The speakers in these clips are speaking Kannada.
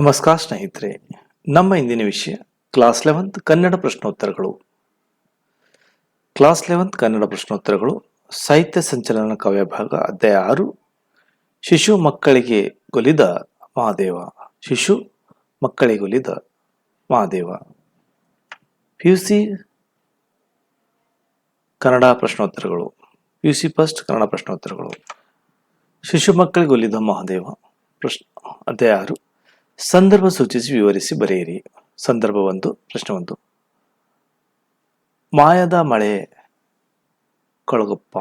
ನಮಸ್ಕಾರ ಸ್ನೇಹಿತರೆ, ನಮ್ಮ ಇಂದಿನ ವಿಷಯ ಕ್ಲಾಸ್ ಲೆವೆಂತ್ ಕನ್ನಡ ಪ್ರಶ್ನೋತ್ತರಗಳು. ಕ್ಲಾಸ್ ಲೆವೆಂತ್ ಕನ್ನಡ ಪ್ರಶ್ನೋತ್ತರಗಳು, ಸಾಹಿತ್ಯ ಸಂಚಲನ ಕಾವ್ಯ ಭಾಗ ಅಧ್ಯಾಯ ಆರು, ಶಿಶು ಮಕ್ಕಳಿಗೆ ಗೊಲಿದ ಮಹಾದೇವ. ಶಿಶು ಮಕ್ಕಳಿಗೊಲಿದ ಮಹಾದೇವ. ಪಿ ಸಿ ಕನ್ನಡ ಪ್ರಶ್ನೋತ್ತರಗಳು. ಪಿ ಸಿ ಫಸ್ಟ್ ಕನ್ನಡ ಪ್ರಶ್ನೋತ್ತರಗಳು. ಶಿಶು ಮಕ್ಕಳಿಗೆ ಒಲಿದ ಮಹಾದೇವ. ಪ್ರಶ್ನ ಅಧ್ಯಾಯ ಆರು. ಸಂದರ್ಭ ಸೂಚಿಸಿ ವಿವರಿಸಿ ಬರೆಯಿರಿ. ಸಂದರ್ಭ ಒಂದು, ಪ್ರಶ್ನೆ ಒಂದು. ಮಾಯದ ಮಳೆ, ಕೊಳಗಪ್ಪ.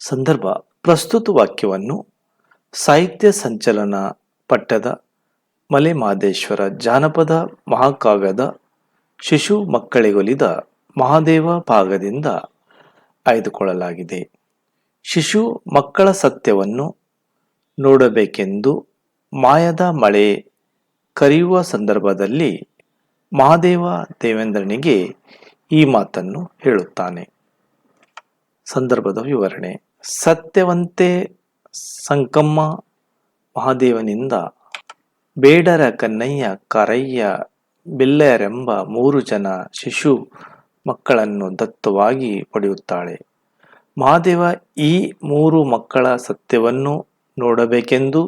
ಸಂದರ್ಭ, ಪ್ರಸ್ತುತ ವಾಕ್ಯವನ್ನು ಸಾಹಿತ್ಯ ಸಂಚಲನ ಪಠ್ಯದ ಮಲೆ ಮಹದೇಶ್ವರ ಜಾನಪದ ಮಹಾಕಾವ್ಯದ ಶಿಶು ಮಕ್ಕಳಿಗೊಲಿದ ಮಹಾದೇವ ಭಾಗದಿಂದ ಆಯ್ದುಕೊಳ್ಳಲಾಗಿದೆ. ಶಿಶು ಮಕ್ಕಳ ಸತ್ಯವನ್ನು ನೋಡಬೇಕೆಂದು ಮಾಯದ ಮಳೆ ಕರೆಯುವ ಸಂದರ್ಭದಲ್ಲಿ ಮಹಾದೇವ ದೇವೇಂದ್ರನಿಗೆ ಈ ಮಾತನ್ನು ಹೇಳುತ್ತಾನೆ. ಸಂದರ್ಭದ ವಿವರಣೆ. ಸತ್ಯವಂತೆ ಸಂಕಮ್ಮ ಮಹಾದೇವನಿಂದ ಬೇಡರ ಕನ್ನಯ್ಯ ಕರಯ್ಯ ಬಿಲ್ಲೆಯರೆಂಬ ಮೂರು ಜನ ಶಿಶು ಮಕ್ಕಳನ್ನು ದತ್ತವಾಗಿ ಪಡೆಯುತ್ತಾಳೆ. ಮಹಾದೇವ ಈ ಮೂರು ಮಕ್ಕಳ ಸತ್ಯವನ್ನು ನೋಡಬೇಕೆಂದು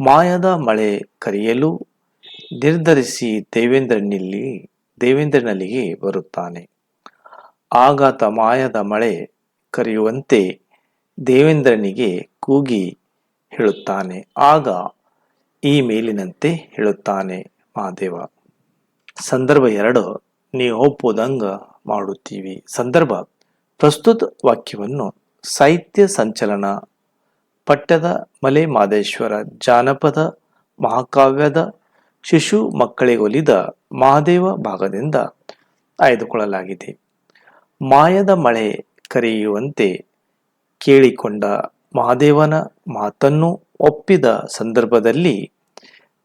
ಮಾಯದ ಮಳೆ ಕರೆಯಲು ನಿರ್ಧರಿಸಿ ದೇವೇಂದ್ರನಲ್ಲಿ, ದೇವೇಂದ್ರನಲ್ಲಿಗೆ ಬರುತ್ತಾನೆ. ಆಗಾತ ಮಾಯದ ಮಳೆ ಕರೆಯುವಂತೆ ದೇವೇಂದ್ರನಿಗೆ ಕೂಗಿ ಹೇಳುತ್ತಾನೆ. ಆಗ ಈ ಮೇಲಿನಂತೆ ಹೇಳುತ್ತಾನೆ ಮಹಾದೇವ. ಸಂದರ್ಭ ಎರಡು, ನೀ ಒಪ್ಪುದಂಗ ಮಾಡುತ್ತೀವಿ. ಸಂದರ್ಭ, ಪ್ರಸ್ತುತ ವಾಕ್ಯವನ್ನು ಸಾಹಿತ್ಯ ಸಂಚಲನ ಪಠ್ಯದ ಮಲೆ ಮಾದೇಶ್ವರ ಜಾನಪದ ಮಹಾಕಾವ್ಯದ ಶಿಶು ಮಕ್ಕಳಿಗೊಲಿದ ಮಹಾದೇವ ಭಾಗದಿಂದ ಆಯ್ದುಕೊಳ್ಳಲಾಗಿದೆ. ಮಾಯದ ಮಳೆ ಕರೆಯುವಂತೆ ಕೇಳಿಕೊಂಡ ಮಹಾದೇವನ ಮಾತನ್ನು ಒಪ್ಪಿದ ಸಂದರ್ಭದಲ್ಲಿ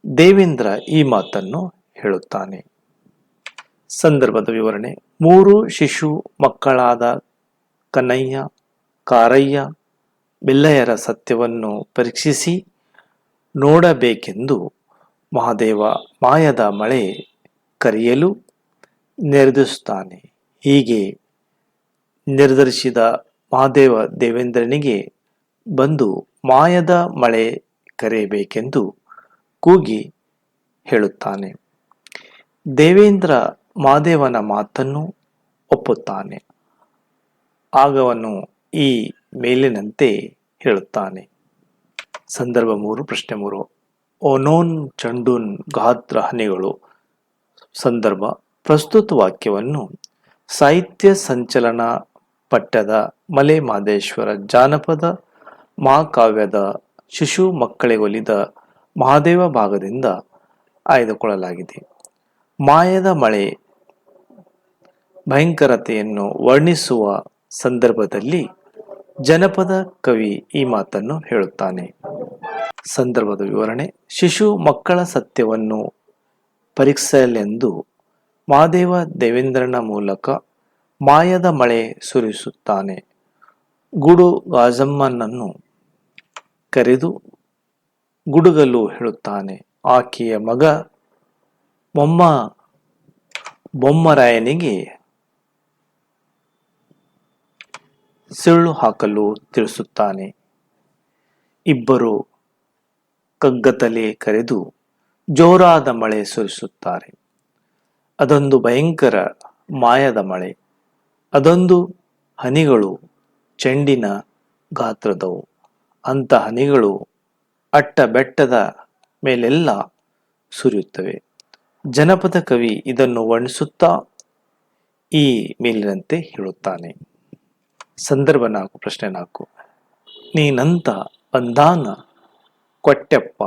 ದೇವೇಂದ್ರ ಈ ಮಾತನ್ನು ಹೇಳುತ್ತಾನೆ. ಸಂದರ್ಭದ ವಿವರಣೆ, ಮೂರು ಶಿಶು ಮಕ್ಕಳಾದ ಕನ್ನಯ್ಯ ಕಾರಯ್ಯ ಬಿಲ್ಲಯ್ಯರ ಸತ್ಯವನ್ನು ಪರೀಕ್ಷಿಸಿ ನೋಡಬೇಕೆಂದು ಮಹಾದೇವ ಮಾಯದ ಮಳೆ ಕರೆಯಲು ನಿರ್ಧರಿಸುತ್ತಾನೆ. ಹೀಗೆ ನಿರ್ಧರಿಸಿದ ಮಹಾದೇವ ದೇವೇಂದ್ರನಿಗೆ ಬಂದು ಮಾಯದ ಮಳೆ ಕರೆಯಬೇಕೆಂದು ಕೂಗಿ ಹೇಳುತ್ತಾನೆ. ದೇವೇಂದ್ರ ಮಹಾದೇವನ ಮಾತನ್ನು ಒಪ್ಪುತ್ತಾನೆ. ಆಗವನು ಈ ಮೇಲಿನಂತೆ ಹೇಳುತ್ತಾನೆ. ಸಂದರ್ಭ ಮೂರು, ಪ್ರಶ್ನೆ ಮೂರು. ಓನೋನ್ ಚಂಡೂನ್ ಗಾತ್ರ ಹನಿಗಳು. ಸಂದರ್ಭ, ಪ್ರಸ್ತುತ ವಾಕ್ಯವನ್ನು ಸಾಹಿತ್ಯ ಸಂಚಲನ ಪಠ್ಯದ ಮಲೆ ಮಾದೇಶ್ವರ ಜಾನಪದ ಮಹಾಕಾವ್ಯದ ಶಿಶು ಮಕ್ಕಳಿಗೊಲಿದ ಮಹಾದೇವ ಭಾಗದಿಂದ ಆಯ್ದುಕೊಳ್ಳಲಾಗಿದೆ. ಮಾಯದ ಮಳೆ ಭಯಂಕರತೆಯನ್ನು ವರ್ಣಿಸುವ ಸಂದರ್ಭದಲ್ಲಿ ಜನಪದ ಕವಿ ಈ ಮಾತನ್ನು ಹೇಳುತ್ತಾನೆ. ಸಂದರ್ಭದ ವಿವರಣೆ, ಶಿಶು ಮಕ್ಕಳ ಸತ್ಯವನ್ನು ಪರೀಕ್ಷೆಯಲೆಂದು ಮಾದೇವ ದೇವೇಂದ್ರನ ಮೂಲಕ ಮಾಯದ ಮಳೆ ಸುರಿಸುತ್ತಾನೆ. ಗುಡು ಗಾಜಮ್ಮನನ್ನು ಕರೆದು ಗುಡುಗಲು ಹೇಳುತ್ತಾನೆ. ಆಕೆಯ ಮಗ ಮೊಮ್ಮ ಬೊಮ್ಮರಾಯನಿಗೆ ಸಿಳ್ಳು ಹಾಕಲು ತಿಳಿಸುತ್ತಾನೆ. ಇಬ್ಬರು ಕಗ್ಗತಲೆ ಕರೆದು ಜೋರಾದ ಮಳೆ ಸುರಿಸುತ್ತಾರೆ. ಅದೊಂದು ಭಯಂಕರ ಮಾಯದ ಮಳೆ. ಅದೊಂದು ಹನಿಗಳು ಚೆಂಡಿನ ಗಾತ್ರದವು. ಅಂಥ ಹನಿಗಳು ಅಟ್ಟ ಬೆಟ್ಟದ ಮೇಲೆಲ್ಲ ಸುರಿಯುತ್ತವೆ. ಜನಪದ ಕವಿ ಇದನ್ನು ವರ್ಣಿಸುತ್ತಾ ಈ ಮೇಲಿನಂತೆ ಹೇಳುತ್ತಾನೆ. ಸಂದರ್ಭ ನಾಲ್ಕು, ಪ್ರಶ್ನೆ ನಾಲ್ಕು. ನೀನಂತ ಬಂದಾನ ಕೊಟ್ಟೆಪ್ಪ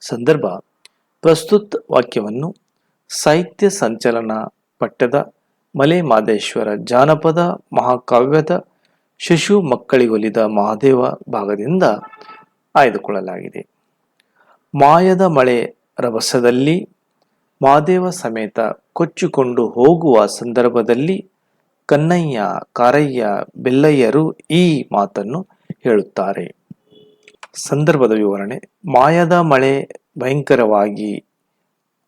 ಸಂದರ್ಭ, ಪ್ರಸ್ತುತ ವಾಕ್ಯವನ್ನು ಸಾಹಿತ್ಯ ಸಂಚಲನ ಪಠ್ಯದ ಮಲೆ ಮಾದೇಶ್ವರ ಜಾನಪದ ಮಹಾಕಾವ್ಯದ ಶಿಶು ಮಕ್ಕಳಿಗೊಲಿದ ಮಹಾದೇವ ಭಾಗದಿಂದ ಆಯ್ದುಕೊಳ್ಳಲಾಗಿದೆ. ಮಾಯದ ಮಳೆ ರಭಸದಲ್ಲಿ ಮಾದೇವ ಸಮೇತ ಕೊಚ್ಚಿಕೊಂಡು ಹೋಗುವ ಸಂದರ್ಭದಲ್ಲಿ ಕನ್ನಯ್ಯ, ಕಾರಯ್ಯ, ಬೆಲ್ಲಯ್ಯರು ಈ ಮಾತನ್ನು ಹೇಳುತ್ತಾರೆ. ಸಂದರ್ಭದ ವಿವರಣೆ. ಮಾಯದ ಮಳೆ ಭಯಂಕರವಾಗಿ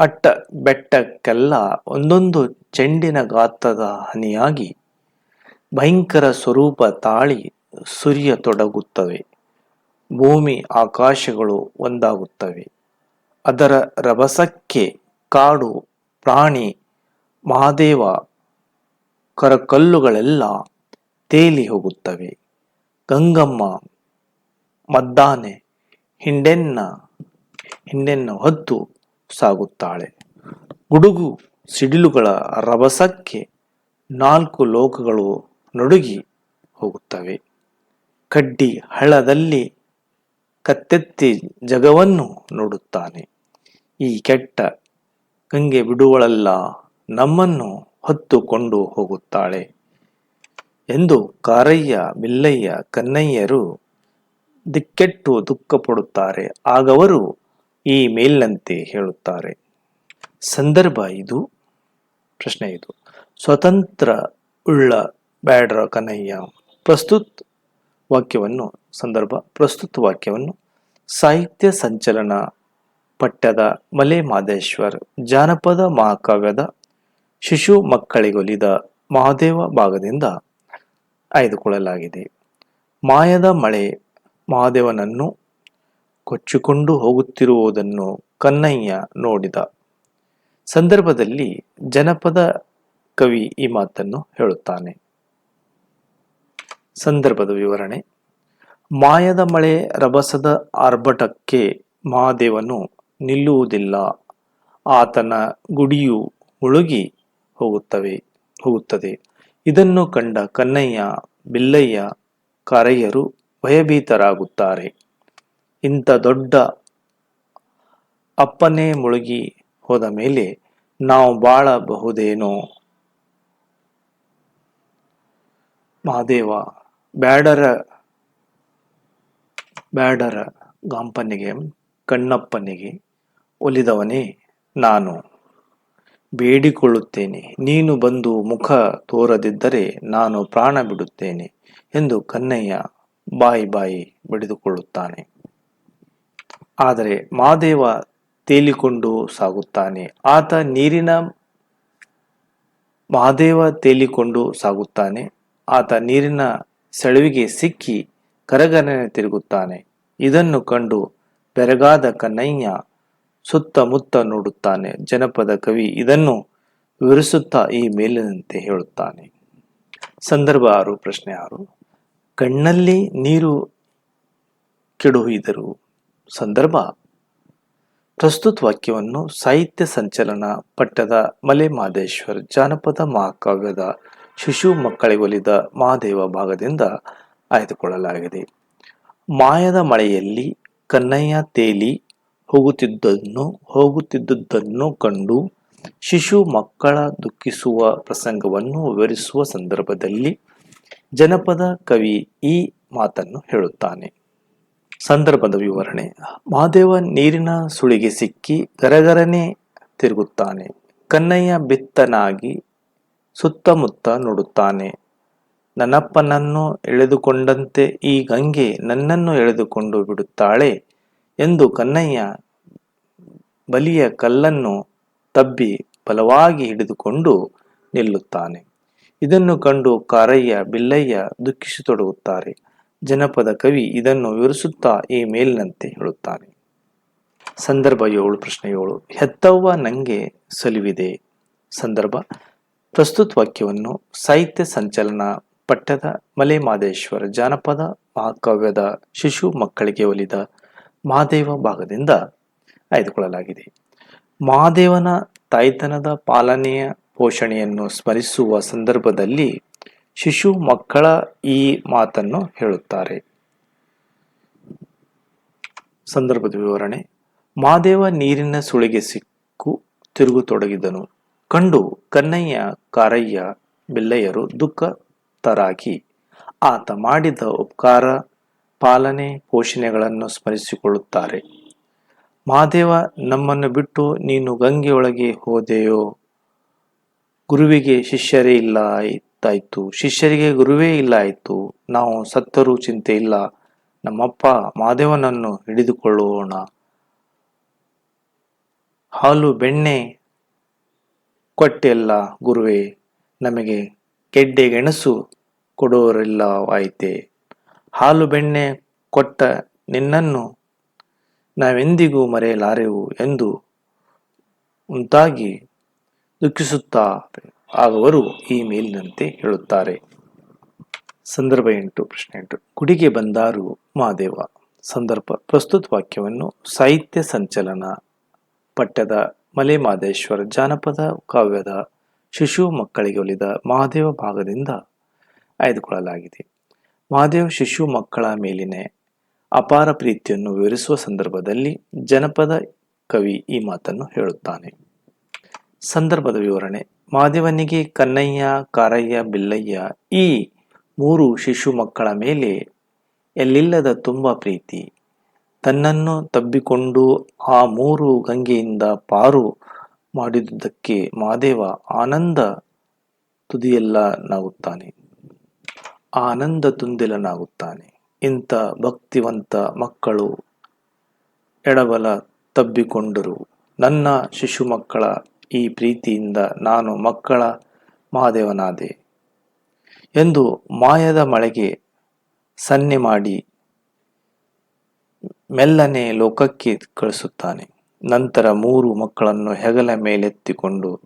ಅಟ್ಟ ಬೆಟ್ಟಕ್ಕೆಲ್ಲ ಒಂದೊಂದು ಚೆಂಡಿನ ಗಾತ್ರದ ಹನಿಯಾಗಿ ಭಯಂಕರ ಸ್ವರೂಪ ತಾಳಿ ಸುರಿಯ ತೊಡಗುತ್ತವೆ ಭೂಮಿ ಆಕಾಶಗಳು ಒಂದಾಗುತ್ತವೆ. ಅದರ ರಭಸಕ್ಕೆ ಕಾಡು ಪ್ರಾಣಿ ಮಹಾದೇವ ಕರಕಲ್ಲುಗಳೆಲ್ಲ ತೇಲಿ ಹೋಗುತ್ತವೆ. ಗಂಗಮ್ಮ, ಮದ್ದಾನೆ, ಹಿಂಡೆನ್ನ ಹಿಂಡೆನ್ನ ಹೊತ್ತು ಸಾಗುತ್ತಾಳೆ. ಗುಡುಗು ಸಿಡಿಲುಗಳ ರಭಸಕ್ಕೆ ನಾಲ್ಕು ಲೋಕಗಳು ನಡುಗಿ ಹೋಗುತ್ತವೆ. ಕಡ್ಡಿ ಹಳ್ಳದಲ್ಲಿ ಕತ್ತೆತ್ತಿ ಜಗವನ್ನು ನೋಡುತ್ತಾನೆ. ಈ ಕೆಟ್ಟ ಗಂಗೆ ಬಿಡುವಳಲ್ಲ ನಮ್ಮನ್ನು ಹೊತ್ತುಕೊಂಡು ಹೋಗುತ್ತಾಳೆ. ಎಂದು ಕಾರಯ್ಯ, ಮಿಲ್ಲಯ್ಯ, ಕನ್ನಯ್ಯರು ದಿಕ್ಕೆಟ್ಟು ದುಃಖಪಡುತ್ತಾರೆ. ಆಗವರು ಈ ಮೇಲಿನಂತೆ ಹೇಳುತ್ತಾರೆ. ಸಂದರ್ಭ ಇದು. ಪ್ರಶ್ನೆ ಇದು. ಸ್ವತಂತ್ರ ಉಳ್ಳ ಬ್ಯಾಡ್ರ ಕನ್ನಯ್ಯ. ಪ್ರಸ್ತುತ ವಾಕ್ಯವನ್ನು, ಸಂದರ್ಭ, ಪ್ರಸ್ತುತ ವಾಕ್ಯವನ್ನು ಸಾಹಿತ್ಯ ಸಂಚಲನ ಪಠ್ಯದ ಮಲೆ ಮಾದೇಶ್ವರ್ ಜಾನಪದ ಮಹಾಕಾವ್ಯದ ಶಿಶು ಮಕ್ಕಳಿಗೊಲಿದ ಮಹಾದೇವ ಭಾಗದಿಂದ ಆಯ್ದುಕೊಳ್ಳಲಾಗಿದೆ. ಮಾಯದ ಮಳೆ ಮಹಾದೇವನನ್ನು ಕೊಚ್ಚಿಕೊಂಡು ಹೋಗುತ್ತಿರುವುದನ್ನು ಕನ್ನಯ್ಯ ನೋಡಿದ. ಸಂದರ್ಭದಲ್ಲಿ ಜನಪದ ಕವಿ ಈ ಮಾತನ್ನು ಹೇಳುತ್ತಾನೆ. ಸಂದರ್ಭದ ವಿವರಣೆ. ಮಾಯದ ಮಳೆ ರಭಸದ ಆರ್ಭಟಕ್ಕೆ ಮಹಾದೇವನು ನಿಲ್ಲುವುದಿಲ್ಲ. ಆತನ ಗುಡಿಯು ಮುಳುಗಿ ಹೋಗುತ್ತವೆ, ಹೋಗುತ್ತದೆ. ಇದನ್ನು ಕಂಡ ಕನ್ನಯ್ಯ, ಬಿಲ್ಲಯ್ಯ ಕಾರಯ್ಯರು ಭಯಭೀತರಾಗುತ್ತಾರೆ. ಇಂಥ ದೊಡ್ಡ ಅಪ್ಪನೇ ಮುಳುಗಿ ಹೋದ ಮೇಲೆ ನಾವು ಬಾಳಬಹುದೇನೋ? ಮಹಾದೇವ, ಬ್ಯಾಡರ ಬ್ಯಾಡರ ಗಾಂಪನಿಗೆ, ಕಣ್ಣಪ್ಪನಿಗೆ ಒಲಿದವನೇ ನಾನು. ಬೇಡಿಕೊಳ್ಳುತ್ತೇನೆ. ನೀನು ಬಂದು ಮುಖ ತೋರದಿದ್ದರೆ ನಾನು ಪ್ರಾಣ ಬಿಡುತ್ತೇನೆ ಎಂದು ಕನ್ನಯ್ಯ ಬಾಯಿ ಬಾಯಿ ಬಡಿದುಕೊಳ್ಳುತ್ತಾನೆ. ಆದರೆ ಮಾದೇವ ತೇಲಿಕೊಂಡು ಸಾಗುತ್ತಾನೆ. ಆತ ನೀರಿನ ಮಹಾದೇವ ತೇಲಿಕೊಂಡು ಸಾಗುತ್ತಾನೆ. ಆತ ನೀರಿನ ಸೆಳವಿಗೆ ಸಿಕ್ಕಿ ಕರಗನೆ ತಿರುಗುತ್ತಾನೆ. ಇದನ್ನು ಕಂಡು ಬೆರಗಾದ ಕನ್ನಯ್ಯ ಸುತ್ತಮುತ್ತ ನೋಡುತ್ತಾನೆ. ಜನಪದ ಕವಿ ಇದನ್ನು ವಿವರಿಸುತ್ತಾ ಈ ಮೇಲಿನಂತೆ ಹೇಳುತ್ತಾನೆ. ಸಂದರ್ಭ ಆರು, ಪ್ರಶ್ನೆ ಆರು. ಕಣ್ಣಲ್ಲಿ ನೀರು ಕೆಡುಹಿದರು ಸಂದರ್ಭ. ಪ್ರಸ್ತುತ ವಾಕ್ಯವನ್ನು ಸಾಹಿತ್ಯ ಸಂಚಲನ ಪಟ್ಟದ ಮಲೆ ಮಾದೇಶ್ವರ್ ಜಾನಪದ ಮಹಾಕಾವ್ಯದ ಶಿಶು ಮಕ್ಕಳಿಗೊಲಿದ ಮಹಾದೇವ ಭಾಗದಿಂದ ಆಯ್ದುಕೊಳ್ಳಲಾಗಿದೆ. ಮಾಯದ ಮಳೆಯಲ್ಲಿ ಕನ್ನಯ್ಯ ತೇಲಿ ಹೋಗುತ್ತಿದ್ದನ್ನು ಹೋಗುತ್ತಿದ್ದುದನ್ನು ಕಂಡು ಶಿಶು ಮಕ್ಕಳ ದುಃಖಿಸುವ ಪ್ರಸಂಗವನ್ನು ವಿವರಿಸುವ ಸಂದರ್ಭದಲ್ಲಿ ಜನಪದ ಕವಿ ಈ ಮಾತನ್ನು ಹೇಳುತ್ತಾನೆ. ಸಂದರ್ಭದ ವಿವರಣೆ. ಮಹಾದೇವ ನೀರಿನ ಸುಳಿಗೆ ಸಿಕ್ಕಿ ಗರಗರನೆ ತಿರುಗುತ್ತಾನೆ. ಕನ್ನಯ್ಯ ಬಿತ್ತನಾಗಿ ಸುತ್ತಮುತ್ತ ನೋಡುತ್ತಾನೆ. ನನ್ನಪ್ಪನನ್ನು ಎಳೆದುಕೊಂಡಂತೆ ಈ ಗಂಗೆ ನನ್ನನ್ನು ಎಳೆದುಕೊಂಡು ಬಿಡುತ್ತಾಳೆ. ಎಂದು ಕನ್ನಯ್ಯ ಬಲಿಯ ಕಲ್ಲನ್ನು ತಬ್ಬಿ ಬಲವಾಗಿ ಹಿಡಿದುಕೊಂಡು ನಿಲ್ಲುತ್ತಾನೆ. ಇದನ್ನು ಕಂಡು ಕಾರಯ್ಯ ಬಿಲ್ಲಯ್ಯ ದುಃಖಿಸತೊಡಗುತ್ತಾರೆ. ಜನಪದ ಕವಿ ಇದನ್ನು ವಿವರಿಸುತ್ತಾ ಈ ಮೇಲಿನಂತೆ ಹೇಳುತ್ತಾನೆ. ಸಂದರ್ಭ ಏಳು, ಪ್ರಶ್ನೆ ಏಳು. ಹೆತ್ತವ್ವ ನಂಗೆ ಸಲುವಿದೆ. ಸಂದರ್ಭ. ಪ್ರಸ್ತುತ ವಾಕ್ಯವನ್ನು ಸಾಹಿತ್ಯ ಸಂಚಲನ ಪಠ್ಯದ ಮಲೆ ಮಾದೇಶ್ವರ ಜಾನಪದ ಮಹಾಕಾವ್ಯದ ಶಿಶು ಮಕ್ಕಳಿಗೆ ಒಲಿದ ಮಹಾದೇವ ಭಾಗದಿಂದ ಆಯ್ದುಕೊಳ್ಳಲಾಗಿದೆ. ಮಹಾದೇವನ ತಾಯ್ತನದ ಪಾಲನೆಯ ಪೋಷಣೆಯನ್ನು ಸ್ಮರಿಸುವ ಸಂದರ್ಭದಲ್ಲಿ ಶಿಶು ಮಕ್ಕಳ ಈ ಮಾತನ್ನು ಹೇಳುತ್ತಾರೆ. ಸಂದರ್ಭದ ವಿವರಣೆ. ಮಾದೇವ ನೀರಿನ ಸುಳಿಗೆ ಸಿಕ್ಕು ತಿರುಗುತೊಡಗಿದನು. ಕಂಡು ಕನ್ನಯ್ಯ ಕಾರಯ್ಯ, ಬಿಲ್ಲಯ್ಯರು ದುಃಖ ತರಾಗಿ ಆತ ಮಾಡಿದ ಉಪಕಾರ ಪಾಲನೆ ಪೋಷಣೆಗಳನ್ನು ಸ್ಮರಿಸಿಕೊಳ್ಳುತ್ತಾರೆ. ಮಹಾದೇವ, ನಮ್ಮನ್ನು ಬಿಟ್ಟು ನೀನು ಗಂಗೆಯೊಳಗೆ ಹೋದೆಯೋ? ಗುರುವಿಗೆ ಶಿಷ್ಯರೇ ಇಲ್ಲ ಶಿಷ್ಯರಿಗೆ ಗುರುವೇ ಇಲ್ಲ ಆಯ್ತು. ನಾವು ಸತ್ತರೂ ಚಿಂತೆ ಇಲ್ಲ. ನಮ್ಮಪ್ಪ ಮಹಾದೇವನನ್ನು ಹಿಡಿದುಕೊಳ್ಳೋಣ. ಹಾಲು, ಬೆಣ್ಣೆ ಕೊಟ್ಟೆಲ್ಲ ಗುರುವೇ, ನಮಗೆ ಗೆಡ್ಡೆ ಗೆಣಸು ಕೊಡೋರಿಲ್ಲವಾಯಿತೆ ಹಾಲು ಬೆಣ್ಣೆ ಕೊಟ್ಟ ನಿನ್ನನ್ನು ನಾವೆಂದಿಗೂ ಮರೆಯಲಾರೆವು ಎಂದು ಉಂಟಾಗಿ ದುಃಖಿಸುತ್ತಾರೆ ಆಗವರು ಈ ಮೇಲಿನಂತೆ ಹೇಳುತ್ತಾರೆ. ಸಂದರ್ಭ ಎಂಟು, ಪ್ರಶ್ನೆ ಎಂಟು. ಗುಡಿಗೆ ಬಂದಾರು ಮಹಾದೇವ. ಸಂದರ್ಭ, ಪ್ರಸ್ತುತ ವಾಕ್ಯವನ್ನು ಸಾಹಿತ್ಯ ಸಂಚಲನ ಪಠ್ಯದ ಮಲೆ ಮಾದೇಶ್ವರ ಜಾನಪದ ಕಾವ್ಯದ ಶಿಶು ಮಕ್ಕಳಿಗೆ ಒಲಿದ ಮಹಾದೇವ ಭಾಗದಿಂದ ಆಯ್ದುಕೊಳ್ಳಲಾಗಿದೆ. ಮಹಾದೇವ ಶಿಶು ಮಕ್ಕಳ ಮೇಲಿನ ಅಪಾರ ಪ್ರೀತಿಯನ್ನು ವಿವರಿಸುವ ಸಂದರ್ಭದಲ್ಲಿ ಜನಪದ ಕವಿ ಈ ಮಾತನ್ನು ಹೇಳುತ್ತಾನೆ. ಸಂದರ್ಭದ ವಿವರಣೆ. ಮಾದೇವನಿಗೆ ಕನ್ನಯ್ಯ, ಕಾರಯ್ಯ, ಬಿಲ್ಲಯ್ಯ ಈ ಮೂರು ಶಿಶು ಮಕ್ಕಳ ಮೇಲೆ ಎಲ್ಲಿಲ್ಲದ ತುಂಬ ಪ್ರೀತಿ. ತನ್ನನ್ನು ತಬ್ಬಿಕೊಂಡು ಆ ಮೂರು ಗಂಗೆಯಿಂದ ಪಾರು ಮಾಡಿದುದಕ್ಕೆ ಮಾದೇವ ಆನಂದ ತುದಿಯೆಲ್ಲ ನಾಗುತ್ತಾನೆ ಆನಂದ ತುಂದಿಲನಾಗುತ್ತಾನೆ. ಇಂಥ ಭಕ್ತಿವಂತ ಮಕ್ಕಳು ಎಡಬಲ ತಬ್ಬಿಕೊಂಡರು. ನನ್ನ ಶಿಶು ಮಕ್ಕಳ ಈ ಪ್ರೀತಿಯಿಂದ ನಾನು ಮಕ್ಕಳ ಮಹಾದೇವನಾದೆ ಎಂದು ಮಾಯದ ಮಳೆಗೆ ಸನ್ನೆ ಮಾಡಿ ಮೆಲ್ಲನೆ ಲೋಕಕ್ಕೆ ಕಳಿಸುತ್ತಾನೆ. ನಂತರ ಮೂರು ಮಕ್ಕಳನ್ನು ಹೆಗಲ ಮೇಲೆತ್ತಿಕೊಂಡು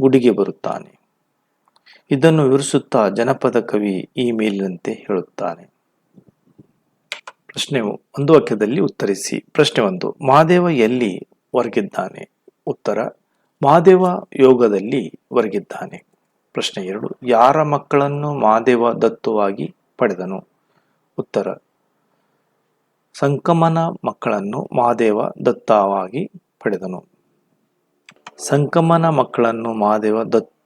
ಗುಡಿಗೆ ಬರುತ್ತಾನೆ. ಇದನ್ನು ವಿವರಿಸುತ್ತಾ ಜನಪದ ಕವಿ ಈ ಮೇಲಿನಂತೆ ಹೇಳುತ್ತಾನೆ. ಪ್ರಶ್ನೆ ಒಂದು ವಾಕ್ಯದಲ್ಲಿ ಉತ್ತರಿಸಿ. ಪ್ರಶ್ನೆ ಒಂದು, ಮಹಾದೇವ ಎಲ್ಲಿ ಹೊರಗಿದ್ದಾನೆ? ಉತ್ತರ, ಮಹಾದೇವ ಯೋಗದಲ್ಲಿ ಹೊರಗಿದ್ದಾನೆ. ಪ್ರಶ್ನೆ ಎರಡು, ಯಾರ ಮಕ್ಕಳನ್ನು ಮಹಾದೇವ ದತ್ತುವಾಗಿ ಪಡೆದನು? ಉತ್ತರ, ಸಂಕಮನ ಮಕ್ಕಳನ್ನು ಮಹಾದೇವ ದತ್ತವಾಗಿ ಪಡೆದನು. ಸಂಕಮನ ಮಕ್ಕಳನ್ನು ಮಹಾದೇವ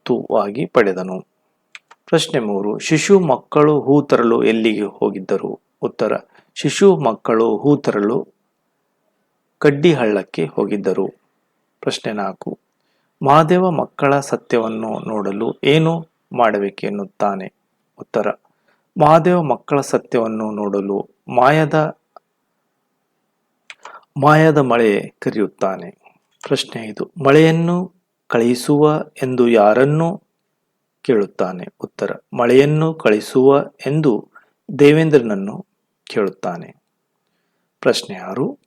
ದತ್ತುವಾಗಿ ಪಡೆದನು ಪ್ರಶ್ನೆ ಮೂರು ಶಿಶು ಮಕ್ಕಳು ಹೂ ತರಲು ಎಲ್ಲಿಗೆ ಹೋಗಿದ್ದರು ಉತ್ತರ ಶಿಶು ಮಕ್ಕಳು ಹೂ ತರಲು ಕಡ್ಡಿ ಹಳ್ಳಕ್ಕೆ ಹೋಗಿದ್ದರು ಪ್ರಶ್ನೆ ನಾಲ್ಕು ಮಹಾದೇವ ಮಕ್ಕಳ ಸತ್ಯವನ್ನು ನೋಡಲು ಏನು ಮಾಡಬೇಕೆನ್ನುತ್ತಾನೆ ಉತ್ತರ ಮಹಾದೇವ ಮಕ್ಕಳ ಸತ್ಯವನ್ನು ನೋಡಲು ಮಾಯದ ಮಾಯದ ಮಳೆ ಕರೆಯುತ್ತಾನೆ ಪ್ರಶ್ನೆ ಐದು ಮಳೆಯನ್ನು ಕಳುಹಿಸುವ ಎಂದು ಯಾರನ್ನು ಕೇಳುತ್ತಾನೆ? ಉತ್ತರ, ಮಳೆಯನ್ನು ಕಳಿಸುವ ಎಂದು ದೇವೇಂದ್ರನನ್ನು ಕೇಳುತ್ತಾನೆ. ಪ್ರಶ್ನೆ ಆರು,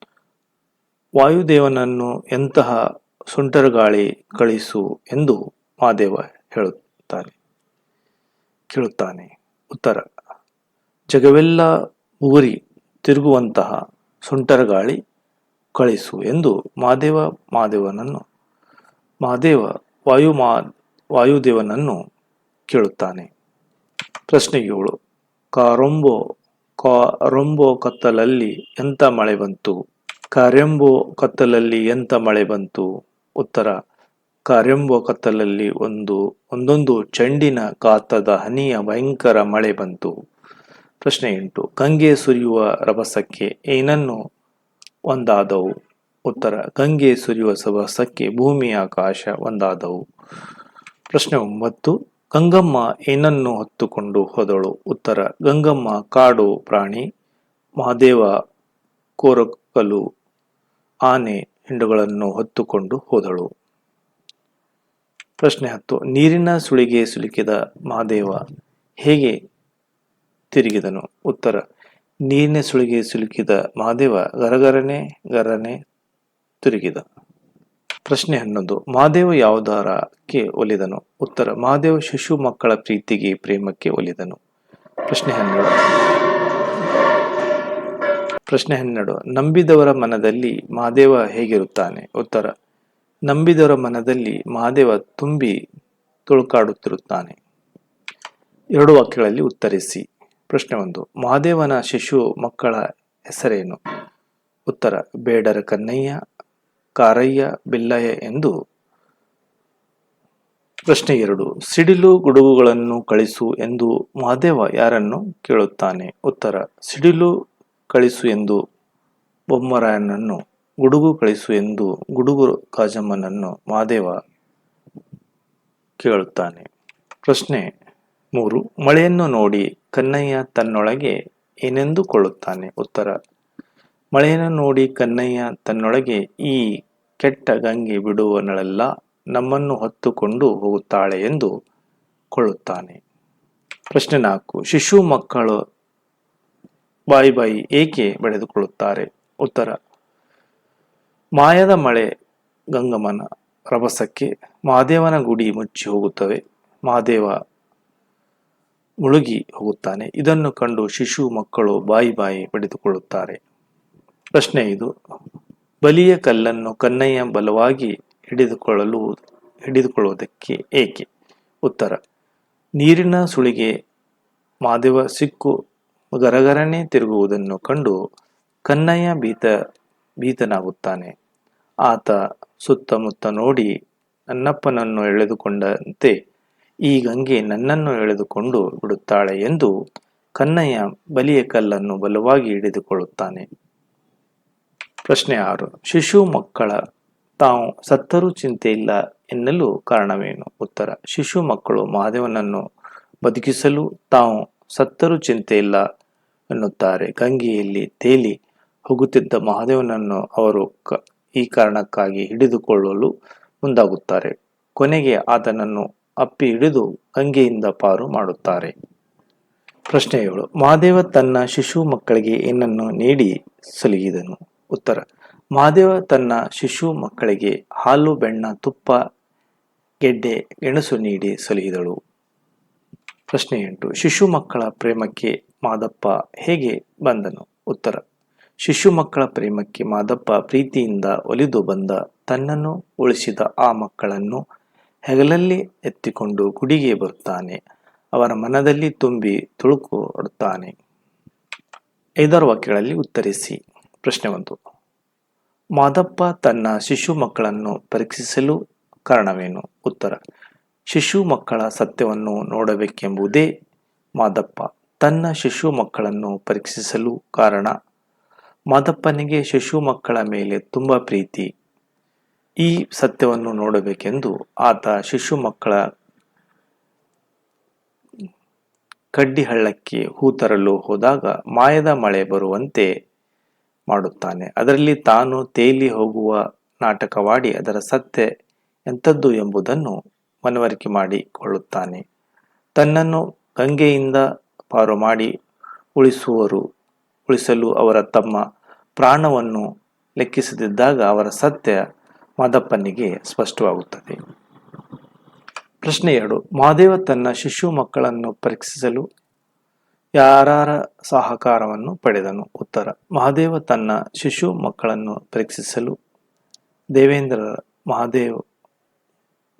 ವಾಯುದೇವನನ್ನು ಎಂತಹ ಸುಂಟರಗಾಳಿ ಕಳಿಸು ಎಂದು ಮಹಾದೇವ ಹೇಳುತ್ತಾನೆ? ಕೇಳುತ್ತಾನೆ. ಉತ್ತರ, ಜಗವೆಲ್ಲ ಊರಿ ತಿರುಗುವಂತಹ ಸುಂಟರಗಾಳಿ ಕಳಿಸು ಎಂದು ಮಾದೇವ ಮಹಾದೇವನನ್ನು ಮಹಾದೇವ ವಾಯು ಮಾ ವಾಯುದೇವನನ್ನು ಕೇಳುತ್ತಾನೆ. ಪ್ರಶ್ನೆ ಏಳು ಕಾರೊಂಬೋ ಕಾರೊಂಬೋ ಕತ್ತಲಲ್ಲಿ ಎಂತ ಮಳೆ ಬಂತು? ಕಾರ್ಯಂಬೋ ಕತ್ತಲಲ್ಲಿ ಎಂತ ಮಳೆ ಬಂತು? ಉತ್ತರ ಕಾರ್ಯಂಬೋ ಕತ್ತಲಲ್ಲಿ ಒಂದು, ಒಂದೊಂದು ಚೆಂಡಿನ ಕಾತದ ಹನಿಯ ಭಯಂಕರ ಮಳೆ ಬಂತು. ಪ್ರಶ್ನೆ ಎಂಟು, ಗಂಗೆ ಸುರಿಯುವ ರಭಸಕ್ಕೆ ಏನನ್ನು ಒಂದಾದವು? ಉತ್ತರ, ಗಂಗೆ ಸುರಿಯುವ ಸಭಾಸಕ್ಕೆ ಭೂಮಿ ಆಕಾಶ ಒಂದಾದವು. ಪ್ರಶ್ನೆ ಒಂಬತ್ತು, ಗಂಗಮ್ಮ ಏನನ್ನು ಹೊತ್ತುಕೊಂಡು ಹೋದಳು? ಉತ್ತರ, ಗಂಗಮ್ಮ ಕಾಡು ಪ್ರಾಣಿ, ಮಹಾದೇವ ಕೋರಕಲು ಆನೆ ಹಿಂಡುಗಳನ್ನು ಹೊತ್ತುಕೊಂಡು ಹೋದಳು. ಪ್ರಶ್ನೆ ಹತ್ತು, ನೀರಿನ ಸುಳಿಗೆ ಸಿಲುಕಿದ ಮಹಾದೇವ ಹೇಗೆ ತಿರುಗಿದನು? ಉತ್ತರ, ನೀರಿನ ಸುಳಿಗೆ ಸಿಲುಕಿದ ಮಹಾದೇವ ಗರಗರನೆ ಗರನೆ ತಿರುಗಿದ. ಪ್ರಶ್ನೆ ಹನ್ನೊಂದು. ಮಹಾದೇವ ಯಾವುದರಕ್ಕೆ ಒಲಿದನು? ಉತ್ತರ ಮಹಾದೇವ ಶಿಶು ಮಕ್ಕಳ ಪ್ರೀತಿಗೆ, ಪ್ರೇಮಕ್ಕೆ ಒಲಿದನು. ಪ್ರಶ್ನೆ ಹನ್ನೆರಡು. ಪ್ರಶ್ನೆ ಹನ್ನೆರಡು. ನಂಬಿದವರ ಮನದಲ್ಲಿ ಮಹಾದೇವ ಹೇಗಿರುತ್ತಾನೆ? ಉತ್ತರ, ನಂಬಿದವರ ಮನದಲ್ಲಿ ಮಹಾದೇವ ತುಂಬಿ ತುಳುಕಾಡುತ್ತಿರುತ್ತಾನೆ. ಎರಡು ವಾಕ್ಯಗಳಲ್ಲಿ ಉತ್ತರಿಸಿ. ಪ್ರಶ್ನೆ ಒಂದು ಮಹಾದೇವನ ಶಿಶು ಮಕ್ಕಳ ಹೆಸರೇನು? ಉತ್ತರ, ಬೇಡರ ಕನ್ನಯ್ಯ ಕಾರಯ್ಯ ಬಿಲ್ಲಯ್ಯ ಎಂದು ಪ್ರಶ್ನೆ ಎರಡು. ಸಿಡಿಲು ಗುಡುಗುಗಳನ್ನು ಕಳಿಸು ಎಂದು ಮಹಾದೇವ ಯಾರನ್ನು ಕೇಳುತ್ತಾನೆ? ಉತ್ತರ, ಸಿಡಿಲು ಕಳಿಸು ಎಂದು ಬೊಮ್ಮರಾಯನನ್ನು, ಗುಡುಗು ಕಳಿಸು ಎಂದು ಗುಡುಗು ಕಾಜಮ್ಮನನ್ನು ಮಹಾದೇವ ಕೇಳುತ್ತಾನೆ. ಪ್ರಶ್ನೆ ಮೂರು. ಮಳೆಯನ್ನು ನೋಡಿ ಕನ್ನಯ್ಯ ತನ್ನೊಳಗೆ ಏನೆಂದುಕೊಳ್ಳುತ್ತಾನೆ? ಉತ್ತರ ಮಳೆಯನ್ನು ನೋಡಿ ಕನ್ನಯ್ಯ ತನ್ನೊಳಗೆ, ಈ ಕೆಟ್ಟ ಗಂಗೆ ಬಿಡುವನಳೆಲ್ಲ, ನಮ್ಮನ್ನು ಹೊತ್ತುಕೊಂಡು ಹೋಗುತ್ತಾಳೆ ಎಂದು ಕೊಳ್ಳುತ್ತಾನೆ. ಪ್ರಶ್ನೆ ನಾಲ್ಕು. ಶಿಶು ಮಕ್ಕಳು ಬಾಯಿ ಬಾಯಿ ಏಕೆ ಬೆಳೆದುಕೊಳ್ಳುತ್ತಾರೆ? ಉತ್ತರ. ಮಾಯದ ಮಳೆ ಗಂಗಮ್ಮನ ರಭಸಕ್ಕೆ ಮಹಾದೇವನ ಗುಡಿ ಮುಚ್ಚಿ ಹೋಗುತ್ತವೆ. ಮಹಾದೇವ ಮುಳುಗಿ ಹೋಗುತ್ತಾನೆ. ಇದನ್ನು ಕಂಡು ಶಿಶು ಮಕ್ಕಳು ಬಾಯಿ ಬಾಯಿ ಪಡೆದುಕೊಳ್ಳುತ್ತಾರೆ ಪ್ರಶ್ನೆ ಇದು. ಬಲಿಯ ಕಲ್ಲನ್ನು ಕನ್ನಯ್ಯ ಬಲವಾಗಿ ಹಿಡಿದುಕೊಳ್ಳಲು ಹಿಡಿದುಕೊಳ್ಳುವುದಕ್ಕೆ ಏಕೆ? ಉತ್ತರ. ನೀರಿನ ಸುಳಿಗೆ ಮಾದೇವ ಸಿಕ್ಕು ಗರಗರನೆ ತಿರುಗುವುದನ್ನು ಕಂಡು ಕನ್ನಯ್ಯ ಭೀತ, ಭೀತನಾಗುತ್ತಾನೆ. ಆತ ಸುತ್ತಮುತ್ತ ನೋಡಿ ನನ್ನಪ್ಪನನ್ನು ಎಳೆದುಕೊಂಡಂತೆ ಈ ಗಂಗೆ ನನ್ನನ್ನು ಎಳೆದುಕೊಂಡು ಬಿಡುತ್ತಾಳೆ ಎಂದು ಕನ್ನಯ್ಯ ಬಲಿಯ ಕಲ್ಲನ್ನು ಬಲವಾಗಿ ಹಿಡಿದುಕೊಳ್ಳುತ್ತಾನೆ. ಪ್ರಶ್ನೆ ಆರು. ಶಿಶು ಮಕ್ಕಳ ತಾವು ಸತ್ತರೂ ಚಿಂತೆ ಇಲ್ಲ ಎನ್ನಲು ಕಾರಣವೇನು? ಉತ್ತರ. ಶಿಶು ಮಕ್ಕಳು ಮಹಾದೇವನನ್ನು ಬದುಕಿಸಲು ತಾವು ಸತ್ತರೂ ಚಿಂತೆ ಇಲ್ಲ ಎನ್ನುತ್ತಾರೆ. ಗಂಗೆಯಲ್ಲಿ ತೇಲಿ ಹೋಗುತ್ತಿದ್ದ ಮಹಾದೇವನನ್ನು ಅವರು ಕ ಈ ಕಾರಣಕ್ಕಾಗಿ ಹಿಡಿದುಕೊಳ್ಳಲು ಮುಂದಾಗುತ್ತಾರೆ. ಕೊನೆಗೆ ಆತನನ್ನು ಅಪ್ಪಿ ಹಿಡಿದು ಗಂಗೆಯಿಂದ ಪಾರು ಮಾಡುತ್ತಾರೆ. ಪ್ರಶ್ನೆ ಏಳು. ಮಹಾದೇವ ತನ್ನ ಶಿಶು ಮಕ್ಕಳಿಗೆ ಏನನ್ನು ನೀಡಿ ಸಲುಹಿದನು ಉತ್ತರ. ಮಹಾದೇವ ತನ್ನ ಶಿಶು ಮಕ್ಕಳಿಗೆ ಹಾಲು, ಬೆಣ್ಣ, ತುಪ್ಪ, ಗೆಡ್ಡೆ, ಗೆಣಸು ನೀಡಿ ಸಲಹಿದಳು. ಪ್ರಶ್ನೆ ಎಂಟು. ಶಿಶು ಮಕ್ಕಳ ಪ್ರೇಮಕ್ಕೆ ಮಾದಪ್ಪ ಹೇಗೆ ಬಂದನು? ಉತ್ತರ. ಶಿಶು ಮಕ್ಕಳ ಪ್ರೇಮಕ್ಕೆ ಮಾದಪ್ಪ ಪ್ರೀತಿಯಿಂದ ಒಲಿದು ಬಂದ ತನ್ನನ್ನು ಉಳಿಸಿದ ಆ ಮಕ್ಕಳನ್ನು ಹೆಗಲಲ್ಲಿ ಎತ್ತಿಕೊಂಡು ಗುಡಿಗೆ ಬರುತ್ತಾನೆ. ಅವರ ಮನದಲ್ಲಿ ತುಂಬಿ ತುಳುಕು ಐದಾರು ವಾಕ್ಯಗಳಲ್ಲಿ ಉತ್ತರಿಸಿ. ಪ್ರಶ್ನೆ ಒಂದು. ಮಾದಪ್ಪ ತನ್ನ ಶಿಶು ಮಕ್ಕಳನ್ನು ಪರೀಕ್ಷಿಸಲು ಕಾರಣವೇನು? ಉತ್ತರ. ಶಿಶು ಮಕ್ಕಳ ಸತ್ಯವನ್ನು ನೋಡಬೇಕೆಂಬುದೇ ಮಾದಪ್ಪ ತನ್ನ ಶಿಶು ಮಕ್ಕಳನ್ನು ಪರೀಕ್ಷಿಸಲು ಕಾರಣ. ಮಾದಪ್ಪನಿಗೆ ಶಿಶು ಮಕ್ಕಳ ಮೇಲೆ ತುಂಬ ಪ್ರೀತಿ. ಈ ಸತ್ಯವನ್ನು ನೋಡಬೇಕೆಂದು ಆತ ಶಿಶು ಮಕ್ಕಳ ಕಡ್ಡಿ ಹಳ್ಳಕ್ಕೆ ಹೂ ತರಲು ಹೋದಾಗ ಮಾಯದ ಮಳೆ ಬರುವಂತೆ ಮಾಡುತ್ತಾನೆ. ಅದರಲ್ಲಿ ತಾನು ತೇಲಿ ಹೋಗುವ ನಾಟಕವಾಡಿ ಅದರ ಸತ್ಯ ಎಂಥದ್ದು ಎಂಬುದನ್ನು ಮನವರಿಕೆ ಮಾಡಿಕೊಳ್ಳುತ್ತಾನೆ. ತನ್ನನ್ನು ಗಂಗೆಯಿಂದ ಪಾರು ಮಾಡಿ ಉಳಿಸುವರು, ಉಳಿಸಲು ಅವರ ತಮ್ಮ ಪ್ರಾಣವನ್ನು ಲೆಕ್ಕಿಸದಿದ್ದಾಗ ಅವರ ಸತ್ಯ ಮಾದಪ್ಪನಿಗೆ ಸ್ಪಷ್ಟವಾಗುತ್ತದೆ. ಪ್ರಶ್ನೆ ಎರಡು, ಮಹಾದೇವ ತನ್ನ ಶಿಶು ಮಕ್ಕಳನ್ನು ಪರೀಕ್ಷಿಸಲು ಯಾರಾರ ಸಹಕಾರವನ್ನು ಪಡೆದನು. ಉತ್ತರ, ಮಹಾದೇವ ತನ್ನ ಶಿಶು ಮಕ್ಕಳನ್ನು ಪರೀಕ್ಷಿಸಲು ದೇವೇಂದ್ರ ಮಹಾದೇವ್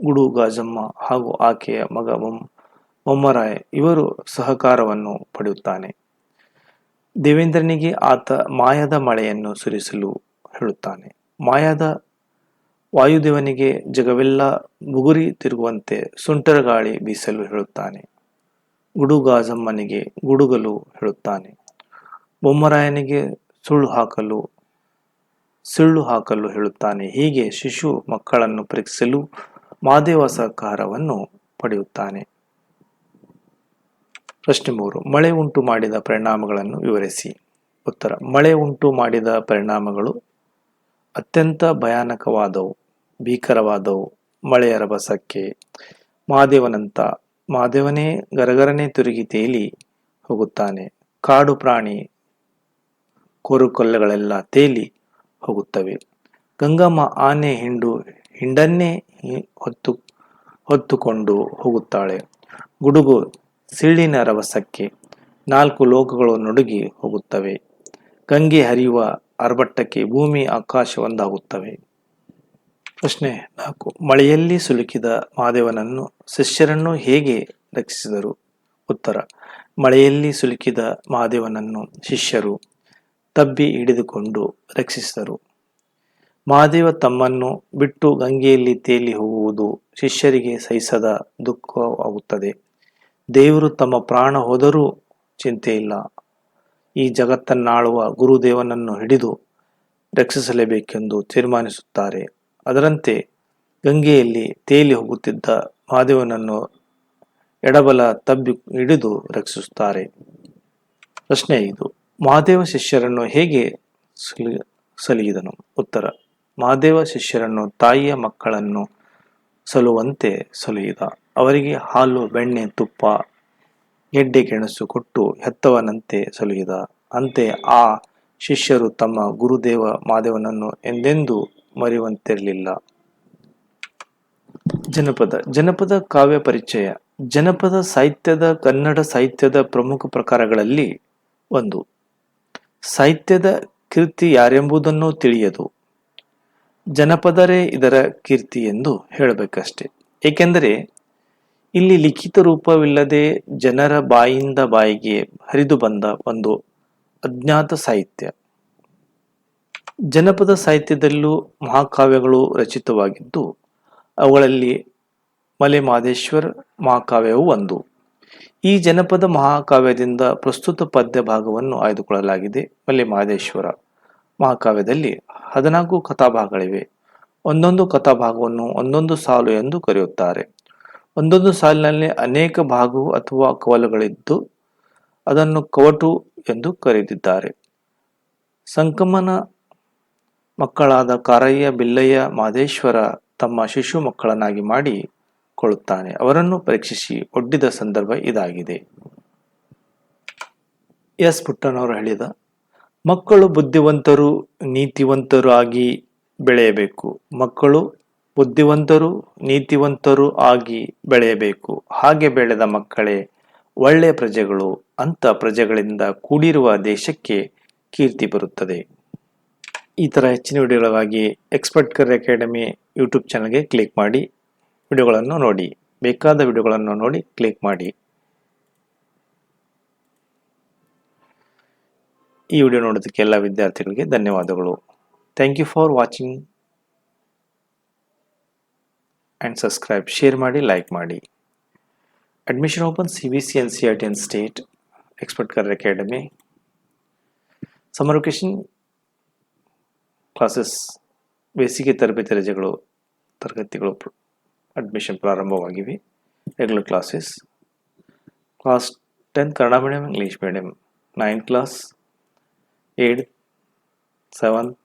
ಗುಡು ಗಾಜಮ್ಮ ಹಾಗೂ ಆಕೆಯ ಮಗ ಮೊಮ್, ಮೊಮ್ಮರಾಯ ಇವರು ಸಹಕಾರವನ್ನು ಪಡೆಯುತ್ತಾನೆ. ದೇವೇಂದ್ರನಿಗೆ ಆತ ಮಾಯದ ಮಳೆಯನ್ನು ಸುರಿಸಲು ಹೇಳುತ್ತಾನೆ. ಮಾಯದ ವಾಯುದೇವನಿಗೆ ಜಗವೆಲ್ಲ ಬುಗುರಿ ತಿರುಗುವಂತೆ ಸುಂಟರ ಗಾಳಿ ಬೀಸಲು ಹೇಳುತ್ತಾನೆ. ಗುಡುಗಾಜಮ್ಮನಿಗೆ ಗುಡುಗಲು ಹೇಳುತ್ತಾನೆ. ಬೊಮ್ಮರಾಯನಿಗೆ ಸುಳ್ಳು ಹಾಕಲು, ಸಿಳ್ಳು ಹಾಕಲು ಹೇಳುತ್ತಾನೆ. ಹೀಗೆ ಶಿಶು ಮಕ್ಕಳನ್ನು ಪರೀಕ್ಷಿಸಲು ಮಾದೇವ ಸಹಕಾರವನ್ನು ಪಡೆಯುತ್ತಾನೆ. ಪ್ರಶ್ನೆ ಮೂರು. ಮಳೆ ಉಂಟು ಮಾಡಿದ ಪರಿಣಾಮಗಳನ್ನು ವಿವರಿಸಿ. ಉತ್ತರ. ಮಳೆ ಉಂಟು ಮಾಡಿದ ಪರಿಣಾಮಗಳು ಅತ್ಯಂತ ಭಯಾನಕವಾದವು, ಭೀಕರವಾದವು. ಮಳೆಯ ರಭಸಕ್ಕೆ ಮಹಾದೇವನಂತ ಮಹಾದೇವನೇ ಗರಗರನೆ ತಿರುಗಿ ತೇಲಿ ಹೋಗುತ್ತಾನೆ. ಕಾಡು ಪ್ರಾಣಿ ಕೋರುಕಲ್ಲಗಳೆಲ್ಲ ತೇಲಿ ಹೋಗುತ್ತವೆ. ಗಂಗಮ್ಮ ಆನೆ ಹಿಂಡು ಹಿಂಡನ್ನೇ ಹೊತ್ತು ಹೊತ್ತುಕೊಂಡು ಹೋಗುತ್ತಾಳೆ. ಗುಡುಗು ಸಿಳ್ಳಿನ ರವಸಕ್ಕೆ ನಾಲ್ಕು ಲೋಕಗಳು ನಡುಗಿ ಹೋಗುತ್ತವೆ. ಗಂಗೆ ಹರಿಯುವ ಆರ್ಭಟಕ್ಕೆ ಭೂಮಿ ಆಕಾಶ ಒಂದಾಗುತ್ತವೆ. ಪ್ರಶ್ನೆ ನಾಲ್ಕು. ಮಳೆಯಲ್ಲಿ ಸಿಲುಕಿದ ಮಹಾದೇವನನ್ನು ಶಿಷ್ಯರನ್ನು ಹೇಗೆ ರಕ್ಷಿಸಿದರು? ಉತ್ತರ. ಮಳೆಯಲ್ಲಿ ಸಿಲುಕಿದ ಮಹಾದೇವನನ್ನು ಶಿಷ್ಯರು ತಬ್ಬಿ ಹಿಡಿದುಕೊಂಡು ರಕ್ಷಿಸಿದರು. ಮಹಾದೇವ ತಮ್ಮನ್ನು ಬಿಟ್ಟು ಗಂಗೆಯಲ್ಲಿ ತೇಲಿ ಹೋಗುವುದು ಶಿಷ್ಯರಿಗೆ ಸಹಿಸದ ದುಃಖವಾಗುತ್ತದೆ. ದೇವರು ತಮ್ಮ ಪ್ರಾಣ ಹೋದರೂ ಚಿಂತೆ ಇಲ್ಲ. ಈ ಜಗತ್ತನ್ನಾಳುವ ಗುರುದೇವನನ್ನು ಹಿಡಿದು ರಕ್ಷಿಸಲೇಬೇಕೆಂದು ತೀರ್ಮಾನಿಸುತ್ತಾರೆ. ಅದರಂತೆ ಗಂಗೆಯಲ್ಲಿ ತೇಲಿ ಹೋಗುತ್ತಿದ್ದ ಮಹಾದೇವನನ್ನು ಎಡಬಲ ತಬ್ಬಿ ಹಿಡಿದು ರಕ್ಷಿಸುತ್ತಾರೆ. ಪ್ರಶ್ನೆ ಐದು, ಮಹಾದೇವ ಶಿಷ್ಯರನ್ನು ಹೇಗೆ ಸಲಿಗಿದನು ಉತ್ತರ, ಮಹಾದೇವ ಶಿಷ್ಯರನ್ನು ತಾಯಿಯ ಮಕ್ಕಳನ್ನು ಸಲುವಂತೆ ಸಲುಹಿದ ಅವರಿಗೆ ಹಾಲು, ಬೆಣ್ಣೆ, ತುಪ್ಪ ಗೆಡ್ಡೆ ಗೆಣಸು ಕೊಟ್ಟು ಹೆತ್ತವನಂತೆ ಸಲುಹಿದ ಅಂತೆ ಆ ಶಿಷ್ಯರು ತಮ್ಮ ಗುರುದೇವ ಮಹಾದೇವನನ್ನು ಎಂದೆಂದೂ ಮರೆಯುವಂತಿರಲಿಲ್ಲ ಜನಪದ ಜನಪದ ಕಾವ್ಯ ಪರಿಚಯ. ಜನಪದ ಸಾಹಿತ್ಯದ ಕನ್ನಡ ಸಾಹಿತ್ಯದ ಪ್ರಮುಖ ಪ್ರಕಾರಗಳಲ್ಲಿ ಒಂದು. ಸಾಹಿತ್ಯದ ಕೀರ್ತಿ ಯಾರೆಂಬುದನ್ನು ತಿಳಿಯದು. ಜನಪದರೇ ಇದರ ಕೀರ್ತಿ ಎಂದು ಹೇಳಬೇಕಷ್ಟೆ. ಏಕೆಂದರೆ, ಇಲ್ಲಿ ಲಿಖಿತ ರೂಪವಿಲ್ಲದೆ ಜನರ ಬಾಯಿಂದ ಬಾಯಿಗೆ ಹರಿದು ಬಂದ ಒಂದು ಅಜ್ಞಾತ ಸಾಹಿತ್ಯ. ಜನಪದ ಸಾಹಿತ್ಯದಲ್ಲೂ ಮಹಾಕಾವ್ಯಗಳು ರಚಿತವಾಗಿದ್ದು, ಅವುಗಳಲ್ಲಿ ಮಲೆ ಮಾದೇಶ್ವರ್ ಮಹಾಕಾವ್ಯವು ಒಂದು. ಈ ಜನಪದ ಮಹಾಕಾವ್ಯದಿಂದ ಪ್ರಸ್ತುತ ಪದ್ಯ ಭಾಗವನ್ನು ಆಯ್ದುಕೊಳ್ಳಲಾಗಿದೆ ಮಲೆ ಮಹದೇಶ್ವರ ಮಹಾಕಾವ್ಯದಲ್ಲಿ ಹದಿನಾಲ್ಕು ಕಥಾಭಾಗಗಳಿವೆ. ಒಂದೊಂದು ಕಥಾಭಾಗವನ್ನು ಒಂದೊಂದು ಸಾಲು ಎಂದು ಕರೆಯುತ್ತಾರೆ. ಒಂದೊಂದು ಸಾಲಿನಲ್ಲಿ ಅನೇಕ ಭಾಗವು ಅಥವಾ ಕವಲುಗಳಿದ್ದು, ಅದನ್ನು ಕವಟು ಎಂದು ಕರೆದಿದ್ದಾರೆ. ಸಂಕಮನ ಮಕ್ಕಳಾದ ಕಾರಯ್ಯ, ಬಿಲ್ಲಯ್ಯ, ಮಾದೇಶ್ವರ ತಮ್ಮ ಶಿಶು ಮಕ್ಕಳನ್ನಾಗಿ ಮಾಡಿ ಕೊಳ್ಳುತ್ತಾನೆ. ಅವರನ್ನು ಪರೀಕ್ಷಿಸಿ ಒಡ್ಡಿದ ಸಂದರ್ಭ ಇದಾಗಿದೆ. ಎಸ್ ಪುಟ್ಟನವರು ಹೇಳಿದ, ಮಕ್ಕಳು ಬುದ್ಧಿವಂತರು ನೀತಿವಂತರು ಆಗಿ ಬೆಳೆಯಬೇಕು. ಮಕ್ಕಳು ಬುದ್ಧಿವಂತರು ನೀತಿವಂತರು ಆಗಿ ಬೆಳೆಯಬೇಕು. ಹಾಗೆ ಬೆಳೆದ ಮಕ್ಕಳೇ ಒಳ್ಳೆಯ ಪ್ರಜೆಗಳು, ಅಂತ ಪ್ರಜೆಗಳಿಂದ ಕೂಡಿರುವ ದೇಶಕ್ಕೆ ಕೀರ್ತಿ ಬರುತ್ತದೆ. ಈ ಥರ ಹೆಚ್ಚಿನ ವಿಡಿಯೋಗಳಿಗಾಗಿ ಎಕ್ಸ್ಪರ್ಟ್ ಕರ್ ಅಕಾಡೆಮಿ ಯೂಟ್ಯೂಬ್ ಚಾನಲ್ಗೆ ಕ್ಲಿಕ್ ಮಾಡಿ ವಿಡಿಯೋಗಳನ್ನು ನೋಡಿ. ಬೇಕಾದ ವಿಡಿಯೋಗಳನ್ನು ನೋಡಿ ಕ್ಲಿಕ್ ಮಾಡಿ. ಈ ವಿಡಿಯೋ ನೋಡೋದಕ್ಕೆ ಎಲ್ಲ ವಿದ್ಯಾರ್ಥಿಗಳಿಗೆ ಧನ್ಯವಾದಗಳು. Thank you for watching and subscribe share ಮಾಡಿ ಲೈಕ್ ಮಾಡಿ. Admission open C B C N C R T N state expert ಕರ್ ಅಕಾಡೆಮಿ ಸಮರ್ ವೆಕೇಶನ್ ಕ್ಲಾಸಸ್ ಬೇಸಿಗೆ ತರಬೇತಿ ರಜೆಗಳು ತರಗತಿಗಳು admission ಪ್ರಾರಂಭವಾಗಿವೆ regular classes class tenth Kannada medium English medium ninth class eight seventh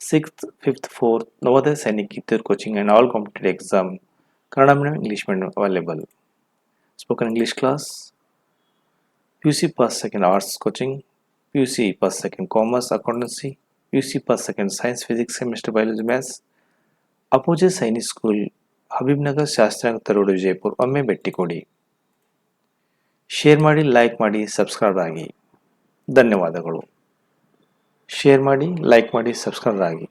sixth fifth fourth Navodaya Sainik Kittur coaching and all competitive exam Kannada medium English medium available spoken English class U C pass second arts coaching U C pass second commerce accountancy U C second second science physics biology maths ಅಪೋಜೆ Sainik school Habibnagar ಶಾಸ್ತ್ರಾಂಗ ತರೋಡು ವಿಜಯಪುರ ಒಮ್ಮೆ ಭೇಟಿ ಕೊಡಿ. ಶೇರ್ ಮಾಡಿ ಲೈಕ್ ಮಾಡಿ ಸಬ್ಸ್ಕ್ರೈಬ್ ಆಗಿ. ಧನ್ಯವಾದಗಳು. ಶೇರ್ ಮಾಡಿ ಲೈಕ್ ಮಾಡಿ ಸಬ್ಸ್ಕ್ರೈಬ್ ಆಗಿ.